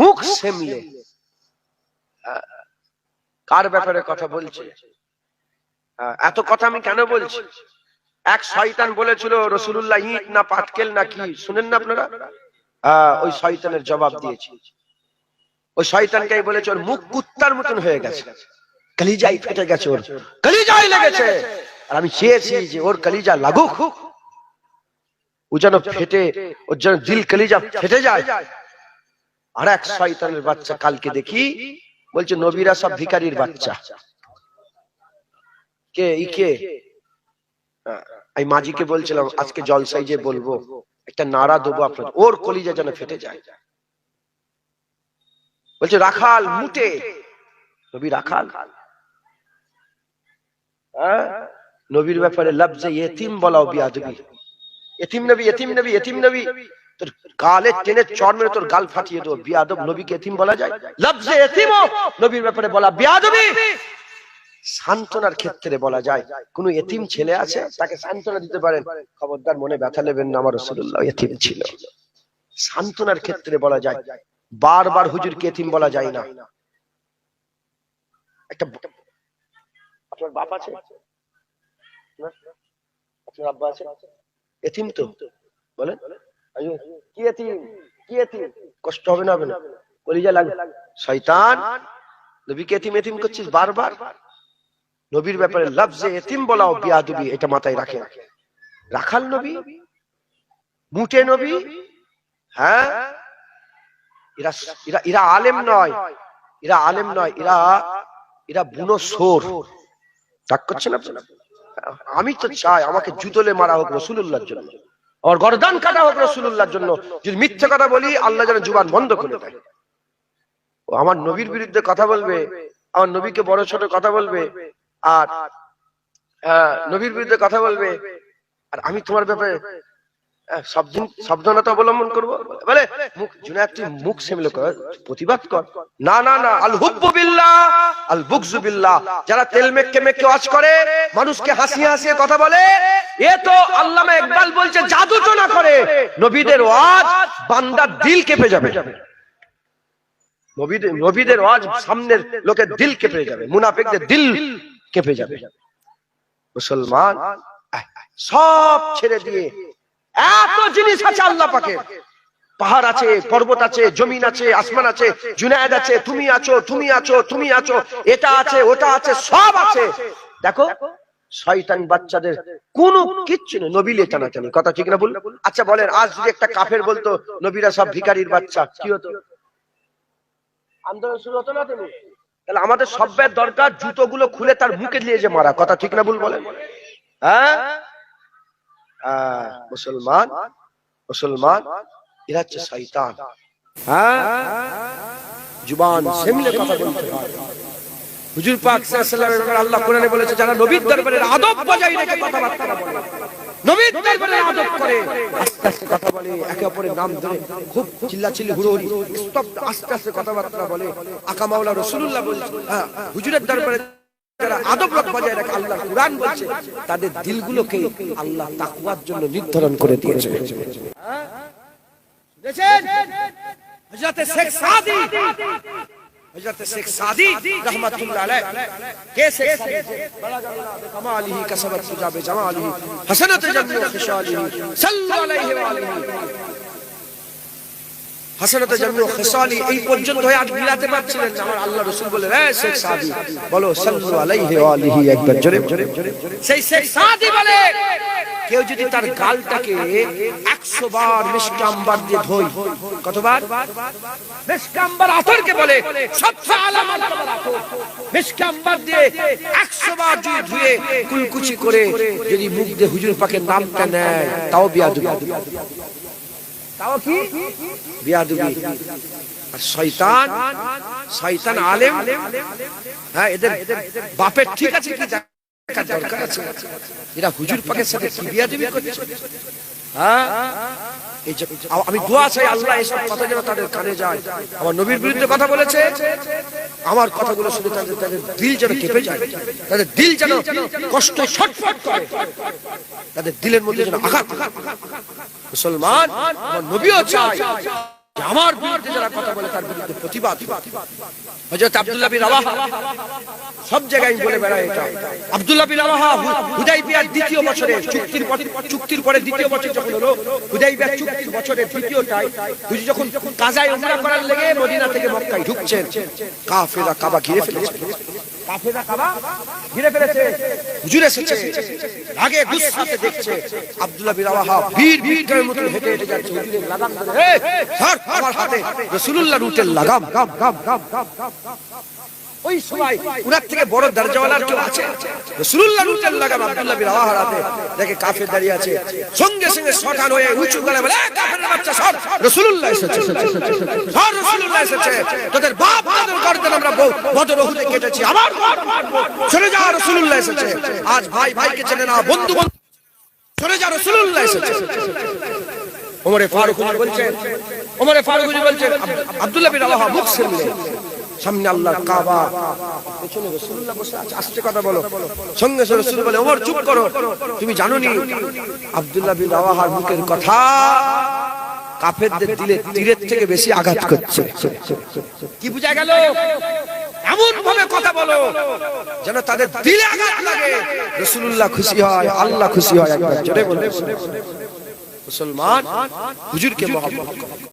মুখ সেমলে হ্যাঁ, কার ব্যাপারে কথা বলছে? হ্যাঁ, এত কথা আমি কেন বলছি? এক শয়তান বলেছিল রসুল্লাহ ইট না পাটকেল না কি শুনেন না আপনারা? ওই শয়তানের জবাব দিয়েছি। ওই শয়তানকে বলেছে ওর মুখ কুত্তার মতন হয়ে গেছে। কলিজাই ফেটে গেছে ওর। কলিজাই লেগেছে। আর আমি চেয়েছি যে ওর কলিজা লাগুক। ও যেন ফেটে ওর যেন দিল কলিজা ফেটে যায়। আর এক শয়তানের বাচ্চা কালকে দেখি বলছে নবীরা সব ভিকারির বাচ্চা। কে? ই কে? হ্যাঁ, আমি মাঝিকে বলছিলাম আজকে জলসাই যে বলব একটা নাড়া দেবো আপনার ওর কলিজা যেন ফেটে যায়। বলছে রাখাল মুটে। নবী রাখাল। হ্যাঁ? নবীর ব্যাপারে লফজে এতিম বলাও বিয়াদবি। এতিম নবী এতিম নবী এতিম নবী। তোর গালে টেনে চড় মেরে তোর গাল ফাটিয়ে দেবো। বিয়াদব নবীকে এতিম বলা যায়। লফজে এতিম নবীর ব্যাপারে বলা বিয়াদবি। সান্ত্বনার ক্ষেত্রে বলা যায় কোন এতিম ছেলে আছে তাকে সান্ত্বনা দিতে পারেন। খবরদার মনে ব্যথা নেবেন না আমার রসুল্লাহ এতিম ছিল। সান্ত্বনার ক্ষেত্রে বলা যায় বারবার হুজুরকে এতিম বলা যায় না। একটা আপনার বাপ আছে? আপনার আব্বা আছে? এতিম তো। বলেন। এতিম না না এটা মাথায় রাখে। রাখাল নবী? মুটে নবী? হ্যাঁ? এরা এরা এরা আলেম নয়। এরা আলেম নয়। এরা এরা বুনো সোর তাক করছেন আপনারা আমি তো চাই আমাকে জুতলে মারা হোক রসুল্লাহর জন্য। আমার গরদান কাটা হোক রসুল্লাহর জন্য যদি মিথ্যে কথা বলি আল্লাহ যেন জুবান বন্ধ করে দেয় ও আমার নবীর বিরুদ্ধে কথা বলবে আমার নবীকে বড় ছোট কথা বলবে আর নবীর বিরুদ্ধে কথা বলবে আর আমি তোমার ব্যাপারে সাবধান সাবধানতা অবলম্বন বলে, মুখ মুখ কর, প্রতিবাদ কর। না না না, আল হুব্বু বিল্লাহ, আল বিল্লাহ। যারা তেল মেককে মেককে ওয়াজ করে, মানুষকে হাসিয়ে হাসিয়ে কথা বলে, এ তো আল্লামা ইকবাল বলছে, জাদু টোনা করে। নবীদের ওয়াজ বান্দার দিল কেঁপে যাবে। নবীদের নবীদের ওয়াজ সামনের লোকের দিল কেঁপে যাবে। মুনাফিকদের দিল কেঁপে যাবে। মুসলমান সব ছেড়ে দিয়ে এত জিনিস আছে আল্লাহ পাকে পাহাড় আছে পর্বত আছে জমিন আছে আসমান আছে জুনায়েদ আছে তুমি আছো তুমি আছো তুমি আছো এটা আছে ওটা আছে সব আছে। দেখো শয়তান বাচ্চাদের কোনো কিচ্ছু নেই নবীলে টানাটানি কথা ঠিক না বল আচ্ছা বলেন আজ যদি একটা কাফের বলতো নবীরা সব ভিখারির বাচ্চা কি হতো? আন্দোলন শুরু হতো না তুমি? তাহলে আমাদের সভ্যের দরকার জুতোগুলো খুলে তার মুখে দিয়ে যে মারা কথা ঠিক না ভুল বলেন? হ্যাঁ? মুসলমান মুসলমান এরা হচ্ছে শয়তান। হ্যাঁ? জুবান সেমলে কথা বলতে হয় হুজুর পাক সাল্লাল্লাহু আলাইহি আল্লাহ কোরআনে বলেছে যারা নবীর দরবারে আদব বজায় রেখে কথাবার্তা বলে নবীর দরবারে আদব করে আস্তে আস্তে কথা বলে একে অপরের নাম ধরে খুব চিল্লাচিল্লি হুড়োহুড়ি স্তব্ধ আস্তে আস্তে কথাবার্তা বলে। আকা মাওলা রাসূলুল্লাহ বলছে হ্যাঁ হুজুরের দরবারে যারা আদব বজায় রাখে আল্লাহ কুরআন বলছে তাদের দিলগুলোকে আল্লাহ তাকওয়ার জন্য নির্ধারণ করে দিয়েছে। হযরত শেখ সাদি হযরত শেখ সাদি রহমাতুল্লাহ আলাইহ কে শেখ সাদি? কামালিহি কাসাবাত সুজাবে জামালিহি হাসানাত জান্নাত খিসালিহি সাল্লাল্লাহু আলাইহি ওয়া আলিহি। হাসানাত জান্নাত খিসালি এই পর্যন্ত হয়ে আজ মিলাতে পারছিলেন না। আমার আল্লাহ রাসূল বলে হ্যাঁ শেখ সাদি বলো সাল্লাল্লাহু আলাইহি ওয়া আলিহি একবার জোরে সেই শেখ সাদি বলে কেউ যদি তার গালটাকে একশো বার দিয়ে ধোই কতবার? আতরকে বলে সবচেয়ে আলামত মিষ্টাম্বার দিয়ে একশো বার যদি ধুয়ে কুলকুচি করে যদি মুখ দিয়ে হুজুর পাকে নামটা নেয় তাও বিয়া দুবি তাও কি? বিয়াদুবি। আর শয়তান শয়তান আলেম হ্যাঁ এদের বাপের ঠিক আছে কি দেখার দরকার আছে। এরা হুজুর পাকের সাথে কি করছে? হ্যাঁ? এই যে আমি দোয়া চাই আল্লাহ এসব কথা যেন তাদের কানে যায়। আমার নবীর বিরুদ্ধে কথা বলেছে। আমার কথাগুলো শুনে তাদের তাদের দিল যেন কেঁপে যায়। তাদের দিল যেন কষ্ট ছটফট করে। তাদের দিলের মধ্যে যেন আঘাত। মুসলমান আমার নবীও চায়। আমার বিরুদ্ধে যারা কথা বলে, তার বিরুদ্ধে প্রতিবাদ। হজরত আব্দুল্লাহ বিন সব জায়গায় বলে এটা। আব্দুল্লাহ বিন হুদাইবিয়ার দ্বিতীয় বছরে চুক্তির চুক্তির পরে দ্বিতীয় বছর যখন হলো, হুদাইবিয়ার চুক্তির বছরে দ্বিতীয়টায় যখন কাজায় উমরা করার লেগে মদিনা থেকে মক্কায় ঢুকছেন কাফেলা কাবা ঘিরে ফেলেছে। কাফেলা কাবা ঘিরে ফেলেছে হুজুর এসেছে আগে গুসাতে দেখছে আব্দুল্লাহ বিন রাওয়াহা বীর বীর মতো হেঁটে হেঁটে যাচ্ছে হুজুরের লাগাম ধরে আমার হাতে রাসূলুল্লাহর উটের লাগাম। গাম গাম গাম গাম গাম। ওই সময় উনার থেকে বড় দরজাওয়ালার কেউ আছে? রাসূলুল্লাহ উটের লাগাম আব্দুল্লাহ বিন হাতে দেখে কাফের দাঁড়িয়ে আছে। সঙ্গে সঙ্গে হয়ে উঁচু গলায় বলে কাফের বাচ্চা সর। রাসূলুল্লাহ এসেছে। সর রাসূলুল্লাহ এসেছে। তোদের বাপ দাদার গর্দান আমরা বদর কেটেছি আবার চলে যা রাসূলুল্লাহ এসেছে। আজ ভাই ভাইকে চেনে না বন্ধু বন্ধু। চলে যা রাসূলুল্লাহ এসেছে। ওমরে ফারুক বলছেন ওমরে ফারুক বলছেন আব্দুল্লাহ বিন মুখ সামলে। সামনে আল্লাহর কাবা। পেছনে রাসূলুল্লাহ বসে আছে। আস্তে কথা বলো। সঙ্গে সঙ্গে রাসূল বলে, ওমর, চুপ করো। তুমি জানো নি আব্দুল্লাহ বিন রাওয়াহার মুখের কথা কাফেরদের দিলে তীরের থেকে বেশি আঘাত করছে। কি বুঝা গেল? এমন ভাবে কথা বলো, যেন তাদের দিলে আঘাত লাগে। রাসূলুল্লাহ খুশি হয়, আল্লাহ খুশি হয় একবার। জোরে বলো। মুসলমান, হুজুরকে মহব্বত